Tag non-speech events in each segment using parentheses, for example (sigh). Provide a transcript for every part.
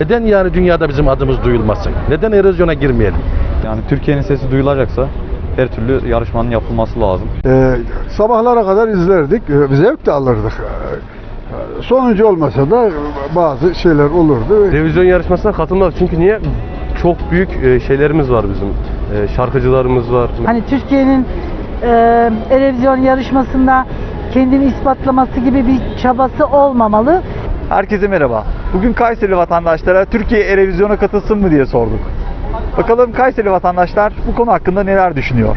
Neden yani dünyada bizim adımız duyulmasın? Neden erozyona girmeyelim? Yani Türkiye'nin sesi duyulacaksa her türlü yarışmanın yapılması lazım. Ee, sabahlara kadar izlerdik, ee, zevk de alırdık. Ee, Sonuncu olmasa da bazı şeyler olurdu. Televizyon yarışmasına katılmak çünkü niye? Çok büyük e, şeylerimiz var bizim. E, Şarkıcılarımız var. Hani Türkiye'nin e, televizyon yarışmasında kendini ispatlaması gibi bir çabası olmamalı. Herkese merhaba. Bugün Kayseri vatandaşlara Türkiye Erevizyon'a katılsın mı diye sorduk. Bakalım Kayseri vatandaşlar bu konu hakkında neler düşünüyor?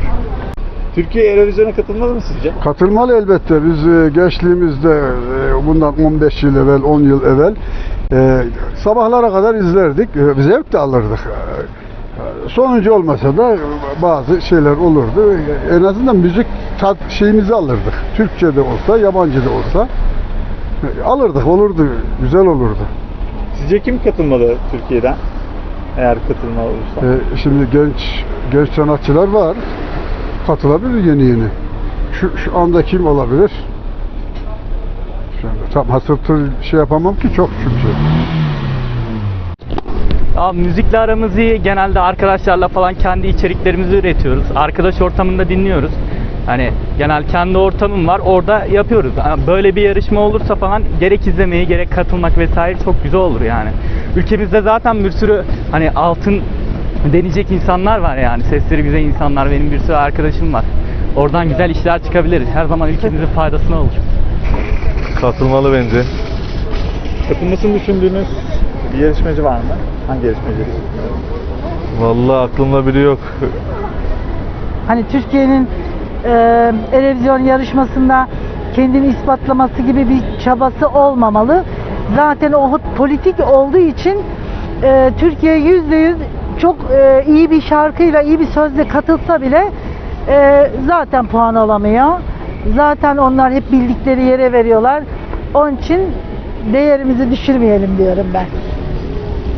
Türkiye Erevizyon'a katılmalı mı sizce? Katılmalı elbette. Biz e, gençliğimizde e, bundan 15 yıl evvel, 10 yıl evvel e, sabahlara kadar izlerdik, zevk de alırdık. Sonuncu olmasa da bazı şeyler olurdu. En azından müzik tat şeyimizi alırdık. Türkçe de olsa, yabancı da olsa (laughs) alırdık, olurdu, güzel olurdu. Sizce kim katılmalı Türkiye'den? Eğer katılma olursa. E, şimdi genç genç sanatçılar var. Katılabilir yeni yeni. Şu, şu anda kim olabilir? Şu anda tam hasırtı şey yapamam ki çok çünkü. Ya müzikle aramız iyi. Genelde arkadaşlarla falan kendi içeriklerimizi üretiyoruz. Arkadaş ortamında dinliyoruz. Hani genel kendi ortamım var. Orada yapıyoruz. Böyle bir yarışma olursa falan gerek izlemeyi gerek katılmak vesaire çok güzel olur yani. Ülkemizde zaten bir sürü hani altın deneyecek insanlar var yani. Sesleri güzel insanlar. Benim bir sürü arkadaşım var. Oradan güzel işler çıkabilir. Her zaman ülkemizin faydasına olur. Katılmalı bence. Katılmasını düşündüğünüz bir yarışmacı var mı? Hangi yarışmacı? Vallahi aklımda biri yok. Hani Türkiye'nin e, televizyon yarışmasında kendini ispatlaması gibi bir çabası olmamalı. Zaten o politik olduğu için e, Türkiye yüzde yüz çok e, iyi bir şarkıyla, iyi bir sözle katılsa bile e, zaten puan alamıyor. Zaten onlar hep bildikleri yere veriyorlar. Onun için değerimizi düşürmeyelim diyorum ben.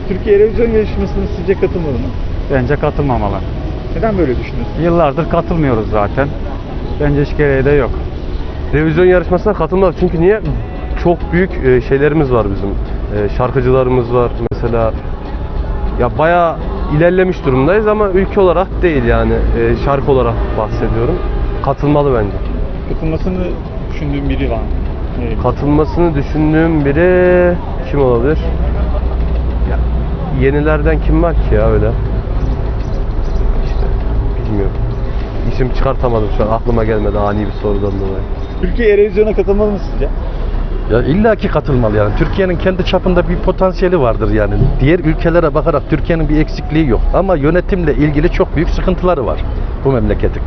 Türkiye Erevizyon yarışmasına sizce katılmalı mı? Bence katılmamalı. Neden böyle düşünüyorsunuz? Yıllardır katılmıyoruz zaten. Bence hiç gereği de yok. Televizyon yarışmasına katılmak çünkü niye? Çok büyük e, şeylerimiz var bizim. E, Şarkıcılarımız var mesela. Ya bayağı ilerlemiş durumdayız ama ülke olarak değil yani. E, Şarkı olarak bahsediyorum. Katılmalı bence. Katılmasını düşündüğün biri var mı? Katılmasını düşündüğüm biri kim olabilir? Ya, yenilerden kim var ki ya öyle? İşte bilmiyorum. İsim çıkartamadım şu an aklıma gelmedi ani bir sorudan dolayı. Türkiye Erevizyon'a katılmalı mı sizce? Ya illaki katılmalı yani. Türkiye'nin kendi çapında bir potansiyeli vardır yani. Diğer ülkelere bakarak Türkiye'nin bir eksikliği yok. Ama yönetimle ilgili çok büyük sıkıntıları var bu memleketin.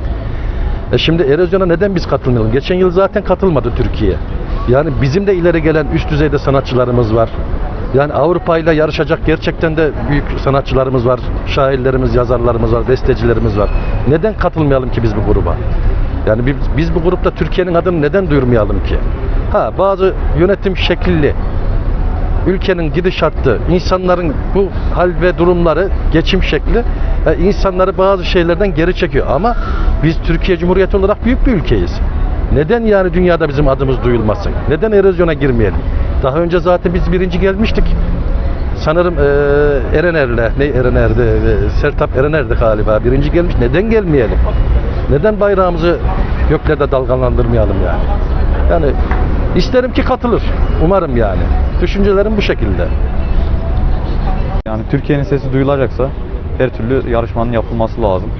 E şimdi erozyona neden biz katılmayalım? Geçen yıl zaten katılmadı Türkiye. Yani bizim de ileri gelen üst düzeyde sanatçılarımız var. Yani Avrupa ile yarışacak gerçekten de büyük sanatçılarımız var. Şairlerimiz, yazarlarımız var, bestecilerimiz var. Neden katılmayalım ki biz bu gruba? Yani biz, biz bu grupta Türkiye'nin adını neden duyurmayalım ki? Ha bazı yönetim şekilli, ülkenin gidişatı, insanların bu hal ve durumları, geçim şekli e, insanları bazı şeylerden geri çekiyor. Ama biz Türkiye Cumhuriyeti olarak büyük bir ülkeyiz. Neden yani dünyada bizim adımız duyulmasın? Neden erozyona girmeyelim? Daha önce zaten biz birinci gelmiştik. Sanırım e, Erener'le, ne Erener'di, e, Sertap Erener'di galiba birinci gelmiş. Neden gelmeyelim? Neden bayrağımızı göklerde dalgalandırmayalım yani? Yani isterim ki katılır. Umarım yani. Düşüncelerim bu şekilde. Yani Türkiye'nin sesi duyulacaksa her türlü yarışmanın yapılması lazım.